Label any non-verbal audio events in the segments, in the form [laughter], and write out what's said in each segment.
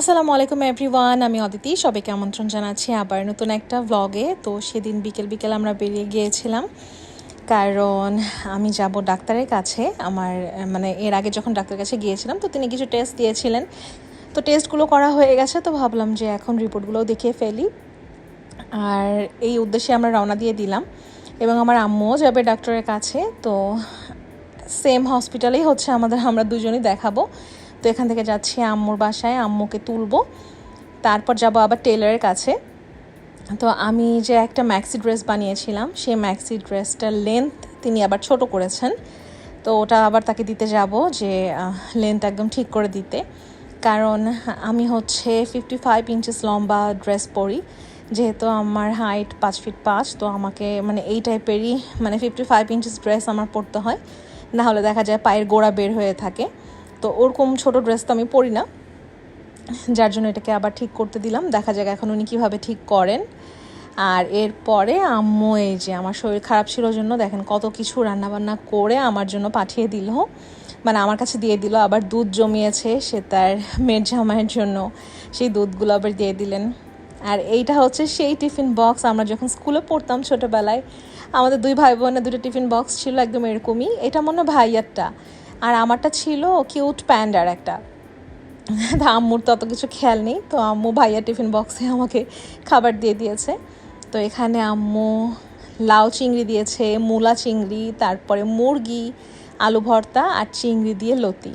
আসসালামু আলাইকুম এভরিওয়ান আমি অদিতি, সবাইকে আমন্ত্রণ জানাচ্ছি আবার নতুন একটা ভ্লগে তো সেদিন বিকেল বিকেল আমরা বেরিয়ে গিয়েছিলাম, কারণ আমি যাব ডাক্তারের কাছে। আমার মানে এর আগে যখন ডাক্তারের কাছে গিয়েছিলাম, তো তিনি কিছু টেস্ট দিয়েছিলেন। তো টেস্টগুলো করা হয়ে গেছে, তো ভাবলাম যে এখন রিপোর্টগুলোও দেখিয়ে ফেলি। আর এই উদ্দেশ্যে আমরা রওনা দিয়ে দিলাম। এবং আমার আম্মুও যাবে ডাক্তারের কাছে, তো সেম হসপিটালেই হচ্ছে আমাদের, আমরা দুজনই দেখাবো। তো এখান থেকে যাচ্ছি আম্মুর বাসায়, আম্মুকে তুলবো। তারপর যাব আবার টেলারের কাছে। তো আমি যে একটা ম্যাক্সি ড্রেস বানিয়েছিলাম সেই ম্যাক্সি ড্রেসটার লেন্থ তিনি আবার ছোট করেছেন। তো ওটা আবার তাকে দিতে যাব যে লেন্থ একদম ঠিক করে দিতে। কারণ আমি হচ্ছে ফিফটি ফাইভ ইঞ্চেস লম্বা ড্রেস পরি। যেহেতু আমার হাইট পাঁচ ফিট পাঁচ, তো আমাকে মানে এই টাইপেরই মানে ফিফটি ফাইভ ইঞ্চেস ড্রেস আমার পরতে হয়। না হলে দেখা যায় পায়ের গোড়া বের হয়ে থাকে। তো ওরকম ছোট ড্রেস তো আমি পরি না। যার জন্য এটাকে আবার ঠিক করতে দিলাম। দেখা যাক এখন উনি কীভাবে ঠিক করেন। আর এরপরে আম্মু এই যে আমার শরীর খারাপ ছিল জন্য দেখেন কত কিছু রান্নাবান্না করে আমার জন্য পাঠিয়ে দিল। মানে আমার কাছে দিয়ে দিল, আবার দুধ জমিয়েছে সে তার মেয়ের জামাইয়ের জন্য। সেই দুধগুলো আবার দিয়ে দিলেন। আর এইটা হচ্ছে সেই টিফিন বক্স। আমরা যখন স্কুলে পড়তাম ছোটোবেলায়, আমাদের দুই ভাই বোনের দুটো টিফিন বক্স ছিল একদম এরকমই। এটা মনে হয় ভাইয়ারটা। আর আমারটা ছিল কিউট প্যান্ডার একটা। তা আম্মুর তো অত কিছু খেয়াল নেই, তো আম্মু ভাইয়া টিফিন বক্সে আমাকে খাবার দিয়ে দিয়েছে। তো এখানে আম্মু লাউ চিংড়ি দিয়েছে, মূলা চিংড়ি, তারপরে মুরগি, আলু ভর্তা আর চিংড়ি দিয়ে লতি।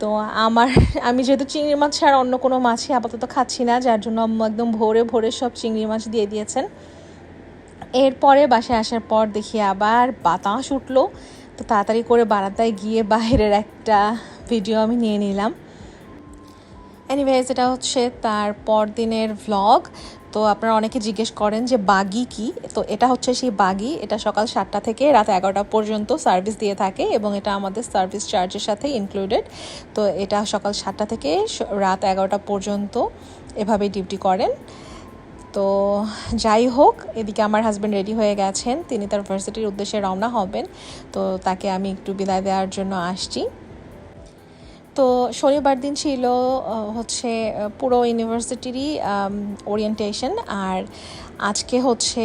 তো আমার, আমি যেহেতু চিংড়ি মাছ ছাড়া অন্য কোনো মাছই আপাতত খাচ্ছি না, যার জন্য আম্মু একদম ভোরে ভোরে সব চিংড়ি মাছ দিয়ে দিয়েছেন। এরপরে বাসায় আসার পর দেখি আবার বাতাস উঠল তো তাড়াতাড়ি করে বারান্দায় গিয়ে বাইরের একটা ভিডিও আমি নিয়ে নিলাম। এনিওয়েজ এটা হচ্ছে তার পরদিনের ভ্লগ তো আপনারা অনেকে জিজ্ঞেস করেন যে বাগি কি? তো এটা হচ্ছে সেই বাগি। এটা সকাল সাতটা থেকে রাত এগারোটা পর্যন্ত সার্ভিস দিয়ে থাকে এবং এটা আমাদের সার্ভিস চার্জের সাথে ইনক্লুডেড তো এটা সকাল সাতটা থেকে রাত এগারোটা পর্যন্ত এভাবেই ডিউটি করেন। তো যাই হোক, এদিকে আমার হাজব্যান্ড রেডি হয়ে গেছেন। তিনি তার ভার্সিটির উদ্দেশ্যে রওনা হবেন। তো তাকে আমি একটু বিদায় দেওয়ার জন্য আসছি। তো শনিবার দিন ছিল হচ্ছে পুরো ইউনিভার্সিটিরই ওরিয়েন্টেশন আর আজকে হচ্ছে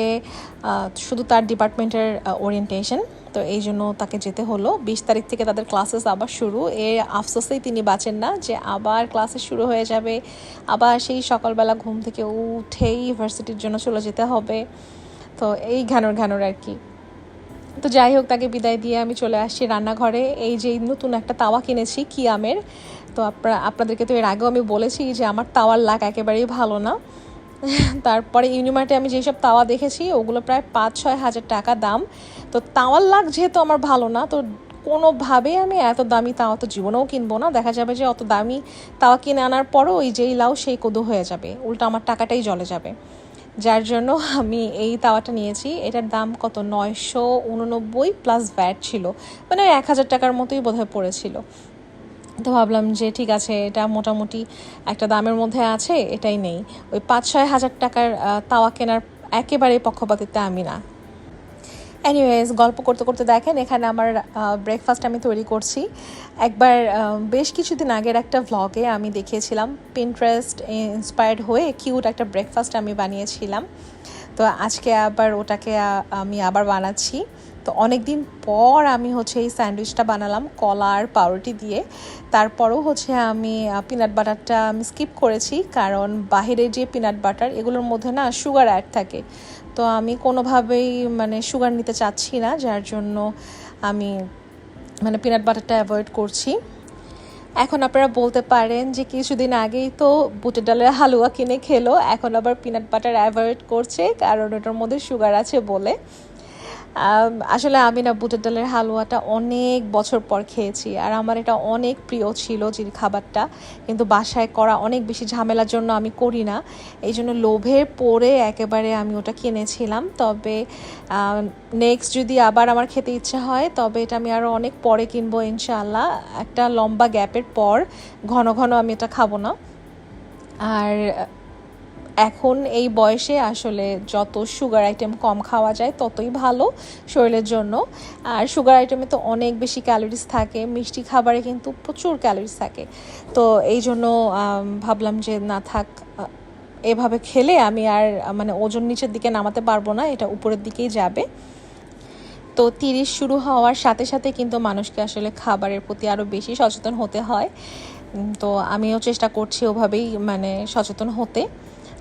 শুধু তার ডিপার্টমেন্টের ওরিয়েন্টেশন তো এই জন্য তাকে যেতে হলো। বিশ তারিখ থেকে তাদের ক্লাসেস আবার শুরু। এর আফসোসেই তিনি বাঁচেন না যে আবার ক্লাসেস শুরু হয়ে যাবে। আবার সেই সকালবেলা ঘুম থেকে উঠেই ইউনিভার্সিটির জন্য চলে যেতে হবে। তো এই ঘ্যানোর ঘ্যানোর আর কি। তো যাই হোক, তাকে বিদায় দিয়ে আমি চলে আসছি রান্নাঘরে। এই যে নতুন একটা তাওয়া কিনেছি, কিয়ামের। তো আপনারা, আপনাদেরকে তো এর আগেও আমি বলেছি যে আমার তাওয়ার লাক একেবারেই ভালো না। তারপরে ইউনিমার্টে আমি যেসব তাওয়া দেখেছি, ওগুলো প্রায় পাঁচ ছয় হাজার টাকা দাম। তো তাওয়ার লাগ যেহেতু আমার ভালো না, তো কোনোভাবেই আমি এত দামি তাওয়া তো জীবনেও কিনবো না। দেখা যাবে যে অত দামি তাওয়া কিনে আনার পরও ওই যেই লাউ সেই কদু হয়ে যাবে, উল্টো আমার টাকাটাই জলে যাবে। যার জন্য আমি এই তাওয়াটা নিয়েছি। এটার দাম কত? নয়শো উননব্বই প্লাস ভ্যাট ছিল। মানে এক হাজার টাকার মতোই বোধহয় পড়েছিল। তো ভাবলাম যে ঠিক আছে, এটা মোটামুটি একটা দামের মধ্যে আছে, এটাই নেই। ওই পাঁচ ছয় হাজার টাকার তাওয়া কেনার একেবারেই পক্ষপাতিত্বে আমি না। এনিওয়েজ গল্প করতে করতে দেখেন, এখানে আমার ব্রেকফাস্ট আমি তৈরি করছি। একবার বেশ কিছুদিন আগের একটা ভ্লগে আমি দেখিয়েছিলাম পিন্টারেস্ট ইন্সপায়ার্ড হয়ে কিউট একটা ব্রেকফাস্ট আমি বানিয়েছিলাম। তো আজকে আবার ওটাকে আমি আবার বানাচ্ছি। তো অনেক দিন পর আমি হচ্ছে এই স্যান্ডউইচটা বানালাম, কলা আর পাউরুটি দিয়ে। তারপরেও হচ্ছে আমি পিনাট বাটারটা আমি স্কিপ করেছি, কারণ বাইরে যে পিনাট বাটার এগুলোর মধ্যে না সুগার অ্যাড থাকে। তো আমি কোনোভাবেই মানে সুগার নিতে চাচ্ছি না, যার জন্য আমি মানে পিনাট বাটারটা অ্যাভয়েড করছি। এখন আপনারা বলতে পারেন যে কিছুদিন আগেই তো বুটের ডালের হালুয়া কিনে খেলো, এখন আবার পিনাট বাটার অ্যাভয়েড করছে, কারণ ওটার মধ্যে সুগার আছে বলে। আসলে আমি না বুটের ডালের হালুয়াটা অনেক বছর পর খেয়েছি, আর আমার এটা অনেক প্রিয় ছিল যে খাবারটা। কিন্তু বাসায় করা অনেক বেশি ঝামেলার জন্য আমি করি না। এই জন্য লোভে পরে একেবারে আমি ওটা কিনেছিলাম। তবে নেক্সট যদি আবার আমার খেতে ইচ্ছা হয়, তবে এটা আমি আরও অনেক পরে কিনবো ইনশাআল্লাহ। একটা লম্বা গ্যাপের পর ঘন ঘন আমি এটা খাব না। আর এখন এই বয়সে আসলে যত সুগার আইটেম কম খাওয়া যায়, ততই ভালো শরীরের জন্য। আর সুগার আইটেমে তো অনেক বেশি ক্যালোরিজ থাকে, মিষ্টি খাবারে কিন্তু প্রচুর ক্যালোরিজ থাকে। তো এই জন্য ভাবলাম যে না থাক এভাবে খেলে আমি আর মানে ওজন নিচের দিকে নামাতে পারব না, এটা উপরের দিকেই যাবে। তো তিরিশ শুরু হওয়ার সাথে সাথে কিন্তু মানুষকে আসলে খাবারের প্রতি আরও বেশি সচেতন হতে হয়। তো আমিও চেষ্টা করছি ওভাবেই মানে সচেতন হতে।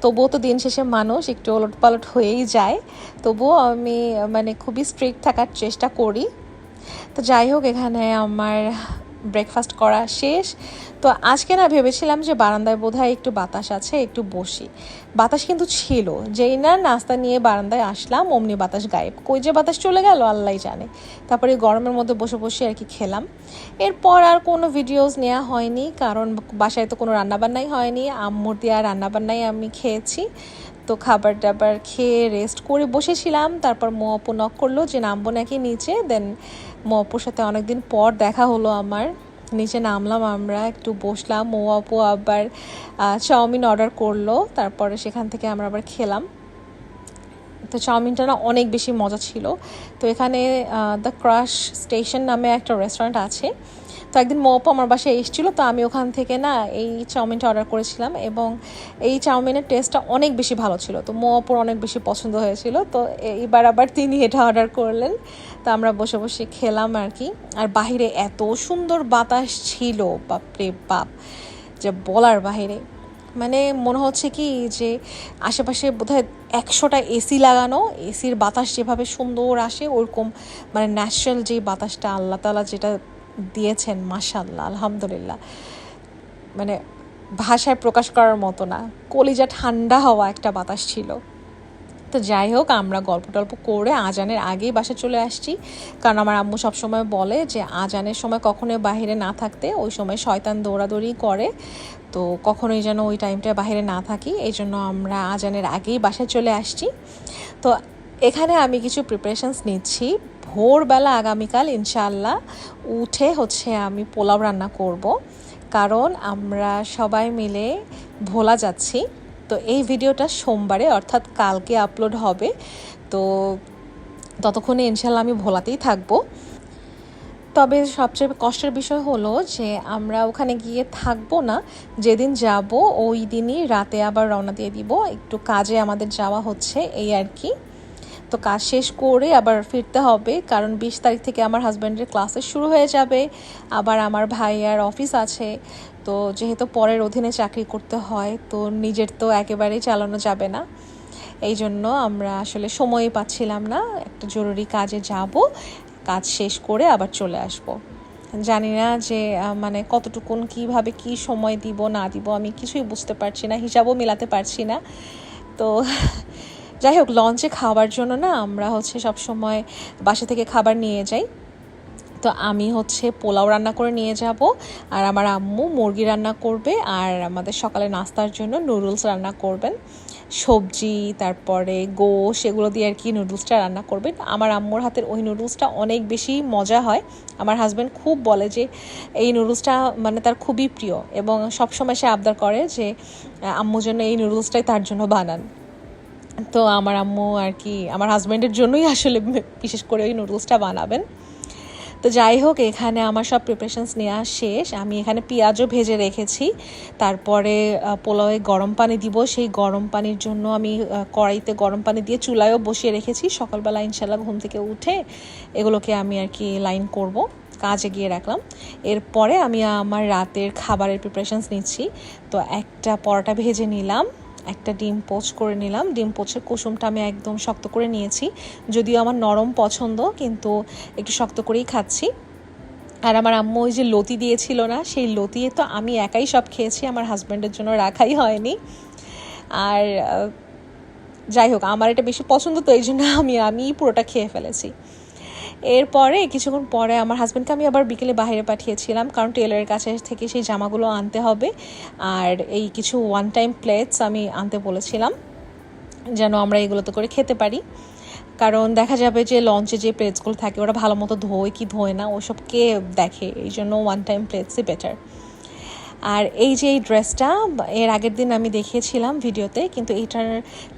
তবুও তো দিন শেষে মানুষ একটু ওলট পালট হয়েই যায়। তবুও আমি মানে খুবই স্ট্রিক্ট থাকার চেষ্টা করি। তো যাই হোক, এখানে আমার ব্রেকফাস্ট করা শেষ। তো আজকে না ভেবেছিলাম যে বারান্দায় বোধহয় একটু বাতাস আছে, একটু বসি। বাতাস কিন্তু ছিল। যেই না নাস্তা নিয়ে বারান্দায় আসলাম, অমনি বাতাস গায়েব। কই যে বাতাস চলে গেল আল্লাহ জানে। তারপরে গরমের মধ্যে বসে বসে আর কি খেলাম। এরপর আর কোনো ভিডিওস নেওয়া হয়নি, কারণ বাসায় তো কোনো রান্নাবান্নাই হয়নি। আম্মুর দেওয়া রান্নাবান্নাই আমি খেয়েছি। তো খাবার টাবার খেয়ে রেস্ট করে বসেছিলাম। তারপর মো আপু নক করল যে, নামবো নাকি নিচে? দেন মো আপুর সাথে অনেকদিন পর দেখা হলো আমার। নিচে নামলাম আমরা, একটু বসলাম। মো আপু আবার চাউমিন অর্ডার করল। তারপরে সেখান থেকে আমরা আবার খেলাম। তো চাউমিনটা না অনেক বেশি মজা ছিল। তো এখানে দ্য ক্রাশ স্টেশন নামে একটা রেস্টুরেন্ট আছে। তো একদিন মোপো আমার বাসায় এসেছিল, তো আমি ওখান থেকে না এই চাউমিনটা অর্ডার করেছিলাম এবং এই চাউমিনের টেস্টটা অনেক বেশি ভালো ছিল। তো মোপোর অনেক বেশি পছন্দ হয়েছিল, তো এইবার আবার তিনি এটা অর্ডার করলেন। তো আমরা বসে বসে খেলাম আর কি। আর বাহিরে এত সুন্দর বাতাস ছিল, বাপরে বাপ, যে বলার বাহিরে। মানে মনে হচ্ছে কি যে আশেপাশে বোধহয় একশোটা এসি লাগানো, এসির বাতাস যেভাবে সুন্দর আসে, ওরকম মানে ন্যাচারাল যে বাতাসটা, আল্লাহ তালা যেটা দিয়েছেন মাশাল্লাহ আলহামদুলিল্লাহ। মানে ভাষায় প্রকাশ করার মতো না। কলিজা ঠান্ডা হওয়া একটা বাতাস ছিল। তো যাই হোক, আমরা গল্প টল্প করে আজানের আগেই বাসা চলে আসছি। কারণ আমার আম্মু সবসময় বলে যে, আজানের সময় কখনোই বাইরে না থাকতে, ওই সময় শয়তান দৌড়াদৌড়ি করে। তো কখনোই যেন ওই টাইমটা বাইরে না থাকি, এই জন্য আমরা আজানের আগেই বাসায় চলে আসছি। তো এখানে আমি কিছু প্রিপারেশনস নিচ্ছি। ভোরবেলা আগামীকাল ইনশাআল্লাহ উঠে হচ্ছে আমি পোলাও রান্না করব। কারণ আমরা সবাই মিলে ভোলা যাচ্ছি। তো এই ভিডিওটা সোমবারে, অর্থাৎ কালকে আপলোড হবে। তো ততক্ষণে ইনশাল্লাহ আমি ভোলাতেই থাকব। তবে সবচেয়ে কষ্টের বিষয় হলো যে আমরা ওখানে গিয়ে থাকব না। যেদিন যাব, ওই দিনই রাতে আবার রওনা দিয়ে দিব। একটু কাজে আমাদের যাওয়া হচ্ছে, এই আর কি। তো কাজ শেষ করে আবার ফিরতে হবে, কারণ বিশ তারিখ থেকে আমার হাজব্যান্ডের ক্লাসেস শুরু হয়ে যাবে, আবার আমার ভাইয়ার অফিস আছে, তো যেহেতু পরের অধীনে চাকরি করতে হয়, তো নিজের তো একেবারেই চালানো যাবে না। এই জন্য আমরা আসলে সময়ই পাচ্ছিলাম না, একটা জরুরি কাজে যাব, কাজ শেষ করে আবার চলে আসব। জানি না যে মানে কতটুকুন, কীভাবে কি সময় দিব, না দিব, আমি কিছুই বুঝতে পারছি না, হিসাবও মেলাতে পারছি না। তো [laughs] যাই হোক লঞ্চে খাওয়ার জন্য না আমরা হচ্ছে সব সময় বাসা থেকে খাবার নিয়ে যাই। তো আমি হচ্ছে পোলাও রান্না করে নিয়ে যাব আর আমার আম্মু মুরগি রান্না করবে আর আমাদের সকালে নাস্তার জন্য নুডলস রান্না করবেন। সবজি তারপরে গোশ এগুলো দিয়ে আর কি নুডলসটা রান্না করবেন। আমার আম্মুর হাতের ওই নুডলসটা অনেক বেশি মজা হয়। আমার হাজব্যান্ড খুব বলে যে এই নুডলসটা মানে তার খুবই প্রিয় এবং সবসময় সে আবদার করে যে আহ, আম্মুর জন্য এই নুডলসটাই তার জন্য বানান। তো আমার আম্মু আর কি, আমার হাজব্যান্ডের জন্যই আসলে বিশেষ করে ওই নুডলসটা বানাবেন। তো যাই হোক, এখানে আমার সব প্রিপারেশনস নেওয়া শেষ। আমি এখানে পেঁয়াজও ভেজে রেখেছি। তারপরে পোলাওয়ে গরম পানি দিব। সেই গরম পানির জন্য আমি কড়াইতে গরম পানি দিয়ে চুলায়ও বসিয়ে রেখেছি। সকালবেলা ইনশাল্লাহ ঘুম থেকে উঠে এগুলোকে আমি আর কি লাইন করব, কাজে গিয়ে রাখলাম। এরপরে আমি আমার রাতের খাবারের প্রিপারেশনস নিচ্ছি। তো একটা পরোটা ভেজে নিলাম। একটা ডিম পোচ করে নিলাম। ডিম পোচের কুসুমটা আমি একদম শক্ত করে নিয়েছি। যদিও আমার নরম পছন্দ, কিন্তু একটু শক্ত করেই খাচ্ছি। আর আমার আম্মু ওই যে লতি দিয়েছিল না, সেই লতিয়ে তো আমি একাই সব খেয়েছি, আমার হাজব্যান্ডের জন্য রাখাই হয়নি। আর যাই হোক, আমার এটা বেশি পছন্দ তো এই জন্য আমি আমি পুরোটা খেয়ে ফেলেছি। এরপরে কিছুক্ষণ পরে আমার হাজব্যান্ডকে আমি আবার বিকেলে বাইরে পাঠিয়েছিলাম, কারণ টেলারের কাছে থেকে সেই জামাগুলো আনতে হবে। আর এই কিছু ওয়ান টাইম প্লেটস আমি আনতে বলেছিলাম, যেন আমরা এগুলোতে করে খেতে পারি। কারণ দেখা যাবে যে লঞ্চে যে প্লেটসগুলো থাকে, ওরা ভালো মতো ধোয় কি ধোয় না ওসব কে দেখে, এই জন্য ওয়ান টাইম প্লেটসই বেটার আর এই যে এই ড্রেসটা এর আগের দিন আমি দেখিয়েছিলাম ভিডিওতে, কিন্তু এইটার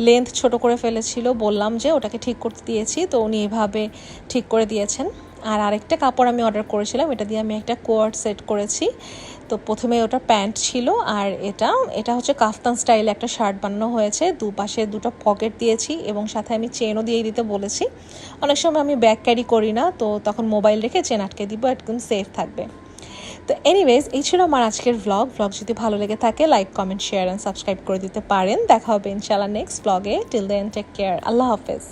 লেন্থ ছোট করে ফেলেছিল। বললাম যে ওটাকে ঠিক করতে দিয়েছি, তো উনি এভাবে ঠিক করে দিয়েছেন। আর আরেকটা কাপড় আমি অর্ডার করেছিলাম, এটা দিয়ে আমি একটা কোয়ার্ড সেট করেছি। তো প্রথমে ওটা প্যান্ট ছিল, আর এটা এটা হচ্ছে কাফতান স্টাইলে একটা শার্ট বানানো হয়েছে। দুপাশে দুটো পকেট দিয়েছি এবং সাথে আমি চেনও দিয়ে দিতে বলেছি। অনেক সময় আমি ব্যাগ ক্যারি করি না, তো তখন মোবাইল রেখে চেন আটকে দিব, একদম সেফ থাকবে। তো এনিওয়েজ এই ছিল আমার আজকের ভ্লগ ভ্লগ যদি ভালো লেগে থাকে like comment share and subscribe করে দিতে পারেন। দেখা হবে ইনশাল্লাহ নেক্সট ব্লগে টিল দেন টেক কেয়ার আল্লাহ হাফেজ।